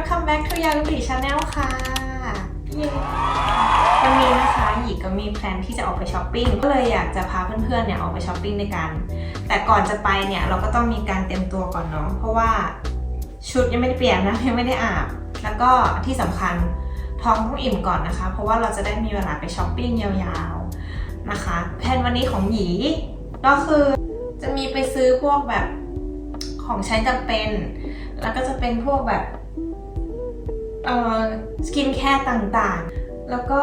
welcome back to ยาลุติ Channel ค่ะวันนี้นะคะหยีก็มีแพลนที่จะออกไปช้อปปิ้ง ก็เลยอยากจะพาเพื่อนๆเนี่ยออกไปช้อปปิ้งด้วยกัน แต่ก่อนจะไปเนี่ยเราก็ต้องมีการเตรียมตัวก่อนเนาะ เพราะว่าชุดยังไม่ได้เปลี่ยนนะยังไม่ได้อาบ แล้วก็ที่สำคัญท้องต้องอิ่มก่อนนะคะ เพราะว่าเราจะได้มีเวลาไปช้อปปิ้งยาวๆนะคะ แพลนวันนี้ของหยีก็คือจะมีไปซื้อพวกแบบของใช้จำเป็น แล้วก็จะเป็นพวกแบบ สกินแคร์ต่างๆ แล้วก็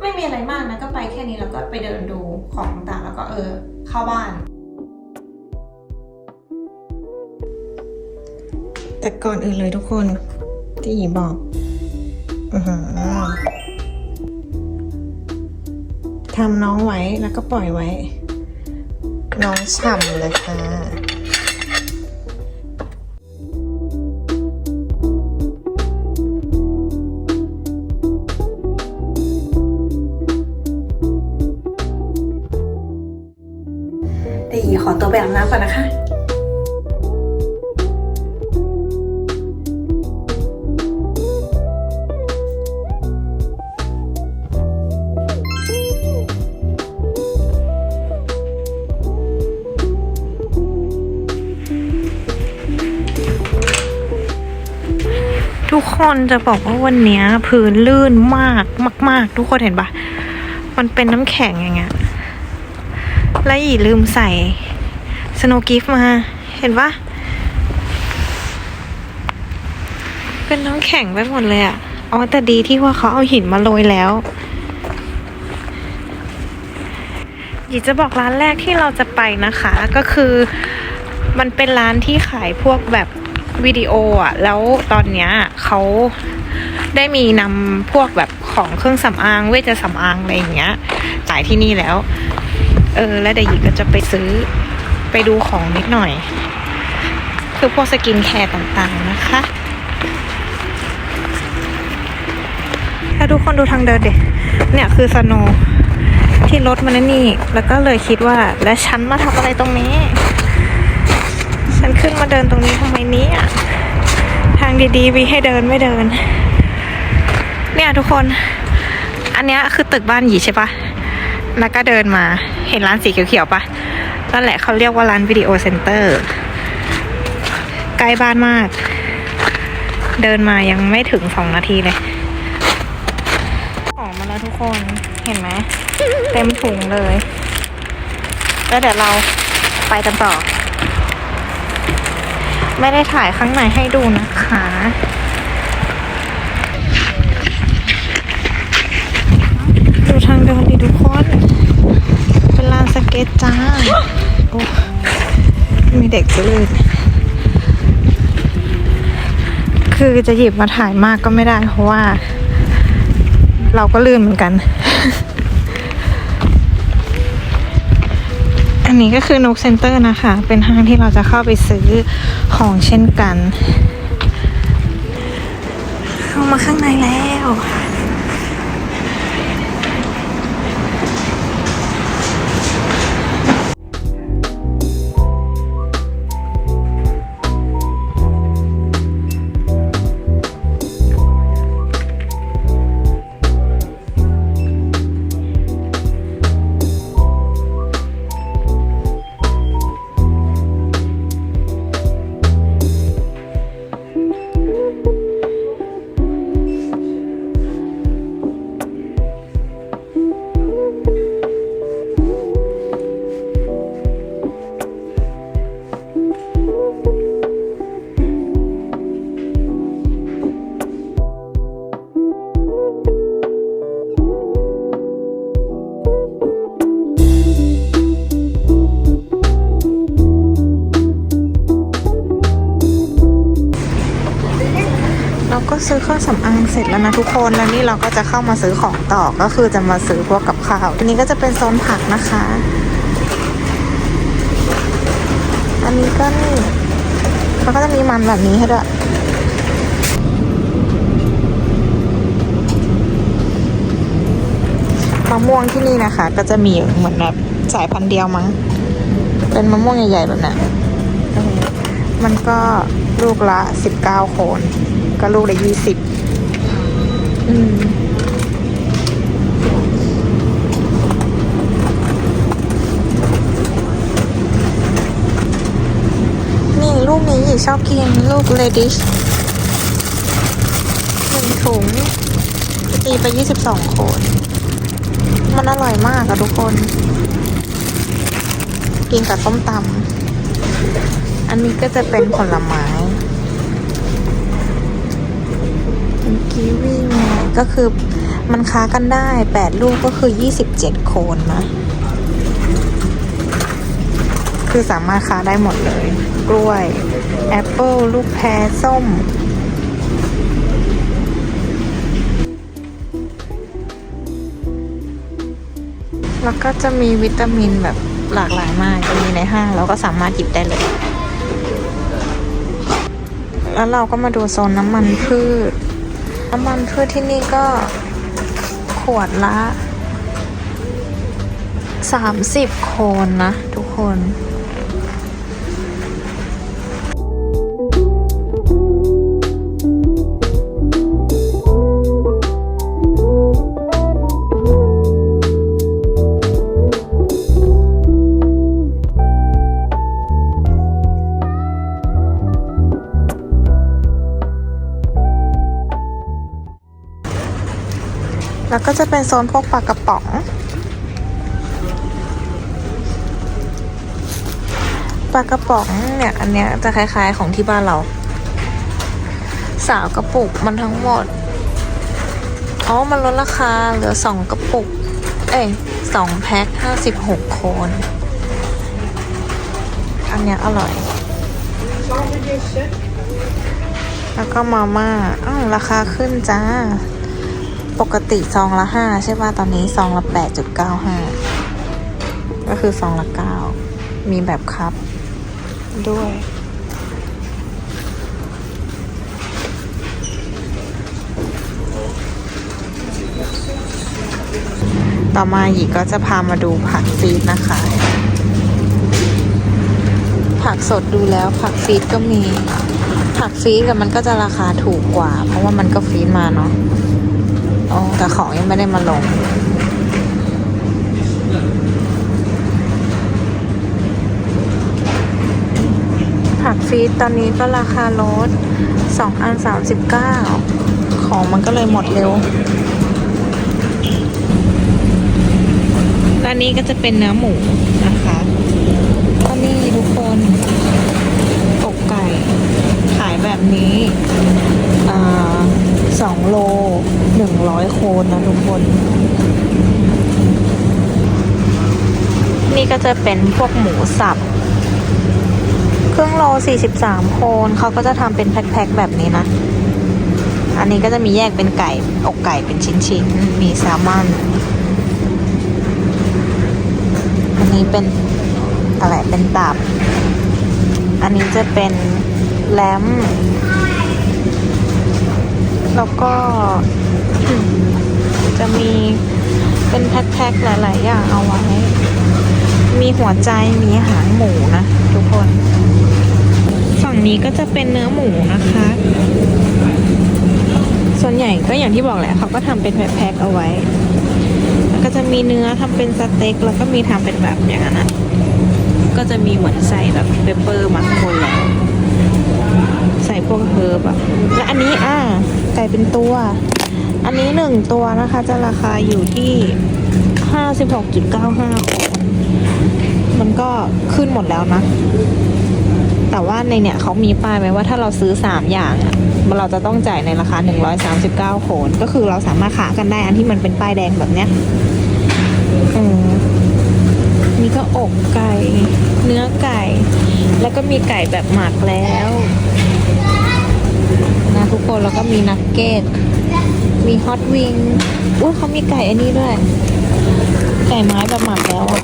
ไม่มีอะไรมากนะก็ไปแค่นี้แล้วก็ไปเดินดูของต่างๆแล้วก็เออเข้าบ้าน แต่ก่อนอื่นเลยทุกคนที่หยีบอกอือหือทำน้องไว้แล้วก็ปล่อยไว้ น้องฉ่ำเลยค่ะ ทุกคนจะบอกว่าวันนี้พื้นลื่นมากมาก ๆ ทุกคนเห็นปะมันเป็นน้ำแข็งอย่างเงี้ยแล้วอีลืมใส่สโนกิฟมา เห็นปะเป็นน้ำแข็งไปหมดเลยอะอ๋อแต่ดีที่ว่าเขาเอาหินมาโรยแล้วหยีจะบอกร้านแรกที่เราจะไปนะคะ ก็คือมันเป็นร้านที่ขายพวกแบบ วิดีโออะแล้วตอนเนี้ยเขาได้มีนำพวกแบบของเครื่องสำอาง เวชสำอางอะไรอย่างเงี้ยขายที่นี่แล้ว เออ แล้วเดี๋ยวหญิงก็จะไปซื้อไปดูของนิดหน่อย คือพวกสกินแคร์ต่างๆนะคะ ถ้าทุกคนดูทางเดินเด็เนี่ยคือสโนที่รถมันนนี่ แล้วก็เลยคิดว่า แล้วฉันมาทำอะไรตรงนี้ ฉันขึ้นมาเดินตรงนี้ทำไมนี้ทางดีๆมีให้เดินไม่เดิน เนี่ยทุกคน อันนี้คือตึกบ้านหยีใช่ปะแล้วก็เดินมาเห็นร้านสีเขียวๆปะนั่นแหละเขาเรียกว่าร้านวิดีโอเซ็นเตอร์ใกล้บ้านมาก เดินมายังไม่ถึงสองนาทีเลยออกมาแล้วทุกคนเห็นไหมเต็มถุงเลย แล้วเดี๋ยวเราไปกันต่อ ไม่ได้ถ่ายข้างในให้ดูนะคะ ดูทางเดินดิทุกคน เป็นลานสเก็ตจ้า โอ้ มีเด็กจะลื่นคือจะหยิบมาถ่ายมากก็ไม่ได้ เพราะว่า เราก็ลื่นเหมือนกันันนี้ก็คือนกเซ็นเตอร์นะคะ เป็นห้างที่เราจะเข้าไปซื้อของเช่นกัน เข้ามาข้างในแล้ว นะทุกคนแล้วนี่เราก็จะเข้ามาซื้อของต่อก็คือจะมาซื้อพวกกับข้าวอันนี้ก็จะเป็นโซนผักนะคะ อันนี้ก็นี่เขาก็จะมีมันแบบนี้ให้ด้วยมะม่วงที่นี่นะคะ ก็จะมีเหมือนแบบสายพันธุ์เดียวมั้ง เป็นมะม่วงใหญ่ๆแบบนั้นมันก็ลูกละ 19 โคน ก็ลูกละยี่สิบ อืมนี่ลูกนี้หญิงชอบกินลูกเลดิชหนึ่งถุงตีไปยี่สิบสองคน มันอร่อยมากอะทุกคน กินกับส้มตำอันนี้ก็จะเป็นผลไม้กีวี ก็คือมันค้ากันได้ 8 ลูกก็คือ 27 โคนนะ คือสามารถค้าได้หมดเลย กล้วย แอปเปิลลูกแพรส้มแล้วก็จะมีวิตามินแบบหลากหลายมากจะมีในห้างเราก็สามารถหยิบได้เลย แล้วเราก็มาดูโซนน้ำมันพืช น้ำมันพืชที่นี่ก็ขวดละ 30 โคนนะทุกคน แล้วก็จะเป็นโซนพวกปลากระป๋อง ปลากระป๋องเนี่ย อันเนี้ยจะคล้ายๆของที่บ้านเรา สาวกระปุกมันทั้งหมดอ๋อมันลดราคาเหลือสองกระปุก เอ้ยสองแพ็คห้าสิบหกโคน อันเนี้ยอร่อย แล้วก็มาม่าอ้าวราคาขึ้นจ้า ปกติซองละห้าใช่ป่ะตอนนี้ซองละแปดจุดเก้าห้าก็คือซองละเก้ามีแบบคัพด้วย ต่อมาหยีก็จะพามาดูผักฟีดนะคะ ผักสดดูแล้วผักฟีดก็มี ผักฟีดกับมันก็จะราคาถูกกว่า เพราะว่ามันก็ฟีดมาเนาะ อ๋อแต่ของยังไม่ได้มาลง ผักฟีดตอนนี้ก็ราคาลดสองอันสามสิบเก้าของมันก็เลยหมดเร็วร้านนี้ก็จะเป็นเนื้อหมูนะคะก็นี่ทุกคนอกไก่ ขายแบบนี้อ่าสองโล นึ่งร้อยโคนนะทุกคน นี่ก็จะเป็นพวกหมูสับครึ่งโลสี่สิบสามโคนเขาก็จะทำเป็นแพ็คๆแบบนี้นะ อันนี้ก็จะมีแยกเป็นไก่ อกไก่เป็นชิ้นๆ มีแซลมอนอันนี้เป็นอะไรเป็นตับ อันนี้จะเป็นแลมแล้วก็ จะมีเป็นแพ็คๆหลาย ๆ อย่างเอาไว้ มีหัวใจมีหางหมูนะ ทุกคน ฝั่งนี้ก็จะเป็นเนื้อหมูนะคะ ส่วนใหญ่ก็อย่างที่บอกแหละเขาก็ทำเป็นแพ็คๆเอาไว้แล้วก็จะมีเนื้อทำเป็นสเต็กแล้วก็มีทำเป็นแบบอย่างนั้นนะก็จะมีเหมือนใส่แบบเปปเปอร์มาข้างบนแล้วใส่พวกเฮิร์บอะและอันนี้อ่าไก่เป็นตัว อันนี้หนึ่งตัวนะคะจะราคาอยู่ที่ห้าสิบหกจุดเก้าห้ามันก็ขึ้นหมดแล้วนะ แต่ว่าในเนี่ยเขามีป้ายไว้ว่าถ้าเราซื้อสามอย่างเราจะต้องจ่ายในราคาหนึ่งร้อยสามสิบเก้าโขนก็คือเราสามารถขากันได้อันที่มันเป็นป้ายแดงแบบเนี้ยอืมนี่ก็อกไก่ เนื้อไก่ แล้วก็มีไก่แบบหมักแล้ว นะทุกคนแล้วก็มีนักเก็ต มีฮอตวิงอุ้ยเขามีไก่อันนี้ด้วย ไก่ไม้แบบหมักแล้วอะ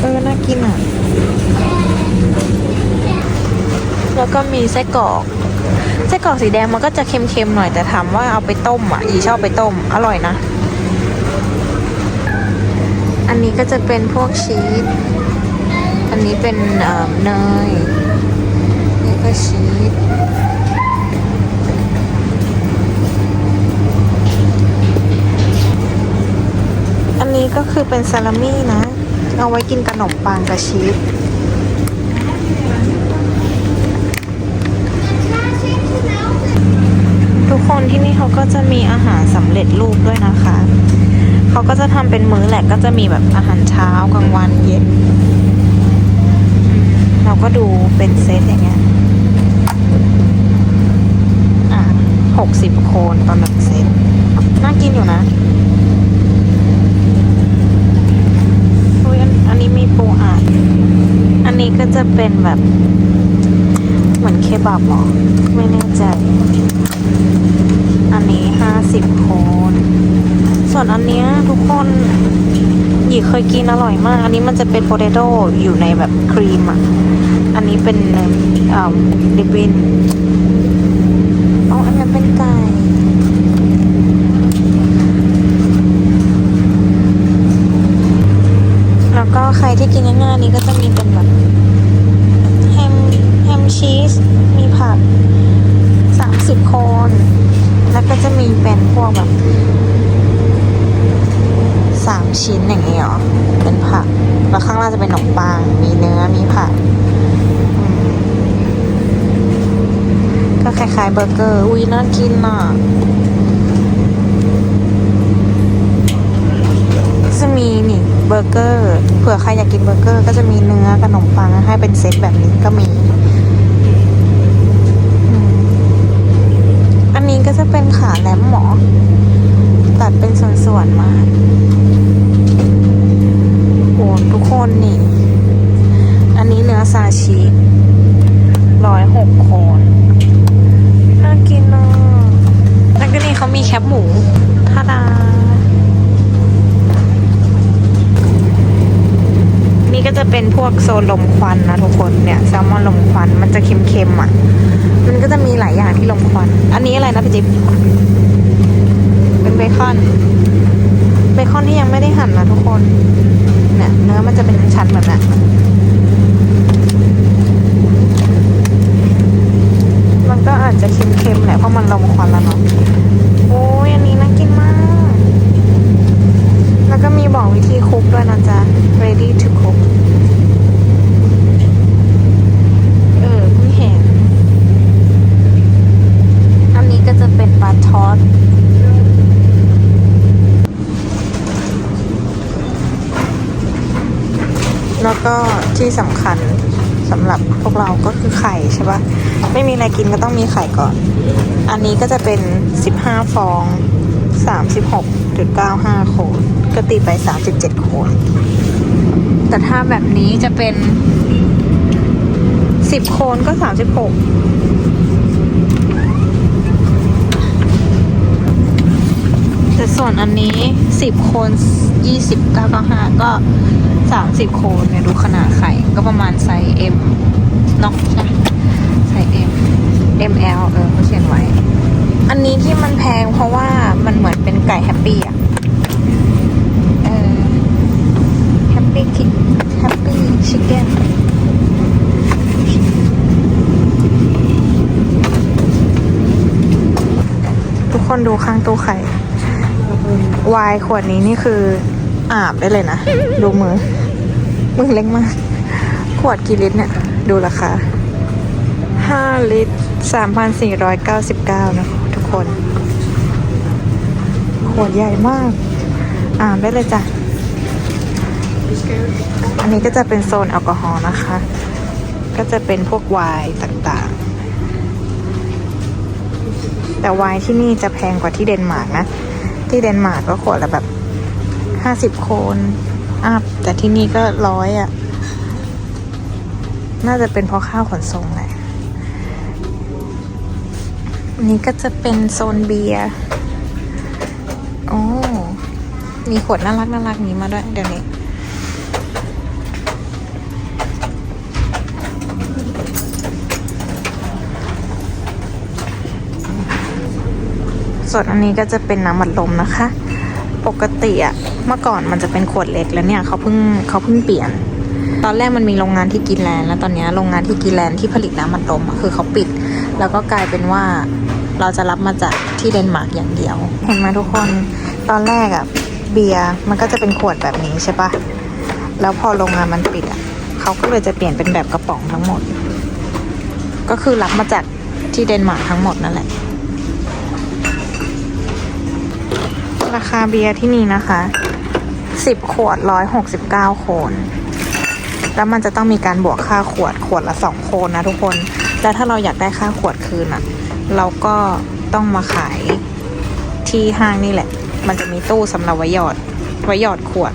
เออ น่ากินอะ แล้วก็มีไส้กรอกไส้กรอกสีแดงมันก็จะเค็มๆหน่อยแต่ถามว่าเอาไปต้มอะ อีชอบไปต้ม อร่อยนะ อันนี้ก็จะเป็นพวกชีส อันนี้เป็นเเนยนี่ก็ชีส นนี้ก็คือเป็นซาลามี่นะ เอาไว้กินขนมปังกับชีสทุกคนที่นี่เขาก็จะมีอาหารสำเร็จรูปด้วยนะคะ เขาก็จะทำเป็นมื้อแหละก็จะมีแบบอาหารเช้ากลางวันเย็น เราก็ดูเป็นเซตอย่างเงี้ยหกสิบโคนต่อหนึ่งเซตน่ากินอยู่นะอุ้ยอันอันนี้มี ปูอัด อันนี้ก็จะเป็นแบบเหมือนเคบับหรอ ไม่แน่ใจ อันนี้ห้าสิบโคนส่วนอันเนี้ยทุกคนหยีเคยกินอร่อยมาก อันนี้มันจะเป็นโปเตโต้อยู่ในแบบครีมอะ อันนี้เป็นเอ่อลิปวินอ๋ออันนั้นเป็นไก่ แล้วก็ใครที่กินง่ายๆนี้ก็จะมีเป็นแบบแฮมแฮมชีส มีผักสามสิบโคน แล้วก็จะมีเป็นพวกแบบสามชิ้น อย่างนี้เป็นผัก แล้วข้างล่างจะเป็นขนมปัง มีเนื้อ มีผัก ก็คล้ายๆเบอร์เกอร์ อุ้ยน่ากินอะ จะมีนี่เบอร์เกอร์ เผื่อใครอยากกินเบอร์เกอร์ ก็จะมีเนื้อขนมปังให้เป็นเซตแบบนี้ก็มี อันนี้ก็จะเป็นขาแหลมหมอตัดเป็นส่วนๆมา คนนี่ อันนี้เนื้อซาชิร้อยหกคนน่ากินอะแล้วก็นี่เขามีแคปหมูทาดา นี่ก็จะเป็นพวกโซนลมควันนะทุกคนเนี่ยแซลมอนลมควันมันจะเค็มๆอะ มันก็จะมีหลายอย่างที่ลมควัน อันนี้อะไรนะพี่จิ๊บเป็นเบคอน เบคอนที่ยังไม่ได้หั่นนะทุกคน เนี่ยเนื้อมันจะเป็นชั้นแบบนั้นมันก็อาจจะเค็มๆแหละเพราะมันลมควันแล้วเนาะ โอ้ยอันนี้น่ากินมาก แล้วก็มีบอกวิธีคลุกด้วยนะจ๊ะ ready to cook เออเพิ่งเห็น อันนี้ก็จะเป็นปลาทอด แล้วก็ที่สำคัญสำหรับพวกเราก็คือไข่ใช่ปะไม่มีอะไรกินก็ต้องมีไข่ ก่อน อันนี้ก็จะเป็น 15 ฟอง 36.95 โคน ก็ตีไป 37 โคน แต่ถ้าแบบนี้จะเป็น 10 โคนก็ 36แต่ส่วนอันนี้ 10 โคน20 995 ก็ 30 โคนเนี่ยดูขนาดไข่ ก็ประมาณไซส์ M เนาะใช่ไซส์ M ML เออเขาเขียนไว้ อันนี้ที่มันแพงเพราะว่ามันเหมือนเป็นไก่แฮปปี้อะเออแฮปปี้คิแฮปปี้ชิคเก้นทุกคนดูข้างตู้ไข่วายขวดนี้นี่คืออาบได้เลยนะ ดูมือ มือเล็กมาก ขวดกี่ลิตรเนี่ย ดูราคา5ลิตร 3,499นะทุกคนขวดใหญ่มาก อ่านได้เลยจ้ะ อันนี้ก็จะเป็นโซนแอลกอฮอล์นะคะ ก็จะเป็นพวกไวน์ต่างๆ แต่ไวน์ที่นี่จะแพงกว่าที่เดนมาร์กนะ ที่เดนมาร์กก็ขวดละแบบ50โคนอัพแต่ที่นี่ก็ร้อยอะ น่าจะเป็นเพราะค่าขนส่งแหละ อันนี้ก็จะเป็นโซนเบียร์โอ้มีขวดน่ารักน่ารักนี้มาด้วยเดี๋ยวนี้ ส่วนอันนี้ก็จะเป็นน้ำอัดลมนะคะ ปกติอะเมื่อก่อนมันจะเป็นขวดเล็กแล้วเนี่ยเขาเพิ่งเขาเพิ่งเปลี่ยน ตอนแรกมันมีโรงงานที่กินแลนแล้วตอนนี้โรงงานที่กินแลนที่ผลิตน้ำอัดลมคือเขาปิด แล้วก็กลายเป็นว่าเราจะรับมาจากที่เดนมาร์กอย่างเดียว เห็นไหมทุกคนตอนแรกอะเบียร์มันก็จะเป็นขวดแบบนี้ใช่ปะแล้วพอโรงงานมันปิดอะเขาก็เลยจะเปลี่ยนเป็นแบบกระป๋องทั้งหมด ก็คือรับมาจากที่เดนมาร์กทั้งหมดนั่นแหละ ราคาเบียร์ที่นี่นะคะสิบขวดร้อยหกสิบเก้าโคน แล้วมันจะต้องมีการบวกค่าขวดขวดละสองโคนนะทุกคน แล้วถ้าเราอยากได้ค่าขวดคืนอะเราก็ต้องมาขายที่ห้างนี่แหละ มันจะมีตู้สำหรับไว้หยอดไว้หยอดขวด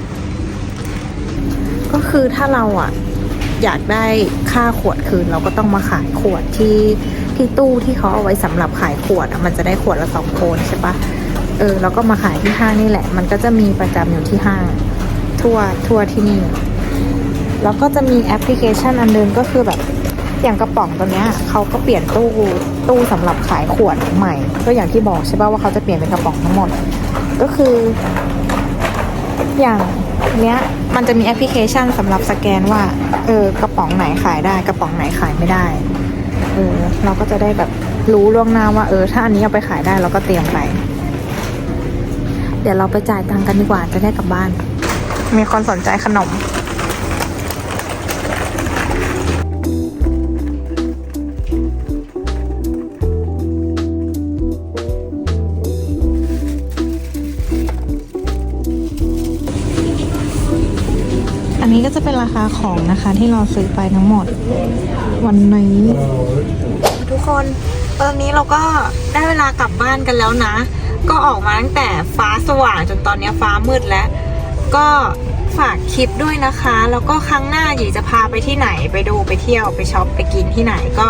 ก็คือถ้าเราอะอยากได้ค่าขวดคืน เราก็ต้องมาขายขวดที่ที่ตู้ที่เขาเอาไว้สำหรับขายขวดอะมันจะได้ขวดละสองโคนใช่ปะเออแล้วก็มาขายที่ห้างนี่แหละ มันก็จะมีประจำอยู่ที่ห้าง ทั่วทั่วที่นี่ แล้วก็จะมีแอปพลิเคชันอันนึงก็คือแบบ อย่างกระป๋องตัวเนี้ยเขาก็เปลี่ยนตู้ตู้สำหรับขายขวดใหม่ ก็อย่างที่บอกใช่ป่ะว่าเขาจะเปลี่ยนเป็นกระป๋องทั้งหมด ก็คือ อย่างเนี้ยมันจะมีแอปพลิเคชันสำหรับสแกนว่าเออกระป๋องไหนขายได้ กระป๋องไหนขายไม่ได้เออเราก็จะได้แบบรู้ล่วงหน้าว่าเออ ถ้าอันนี้เอาไปขายได้เราก็เตรียมไป เดี๋ยวเราไปจ่ายตังค์กันดีกว่าจะได้กลับบ้าน มีคนสนใจขนม จะเป็นราคาของนะคะที่เราซื้อไปทั้งหมด วันนี้ทุกคนตอนนี้เราก็ได้เวลากลับบ้านกันแล้วนะ ก็ออกมาตั้งแต่ฟ้าสว่างจนตอนนี้ฟ้ามืดแล้ว ก็ฝากคลิปด้วยนะคะ แล้วก็ครั้งหน้าหยีจะพาไปที่ไหนไปดูไปเที่ยวไปช็อปไปกินที่ไหนก็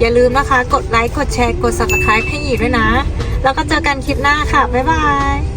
อย่าลืมนะคะ กดไลค์กดแชร์กด subscribe ให้หยีด้วยนะ แล้วก็เจอกันคลิปหน้าค่ะ บ๊ายบาย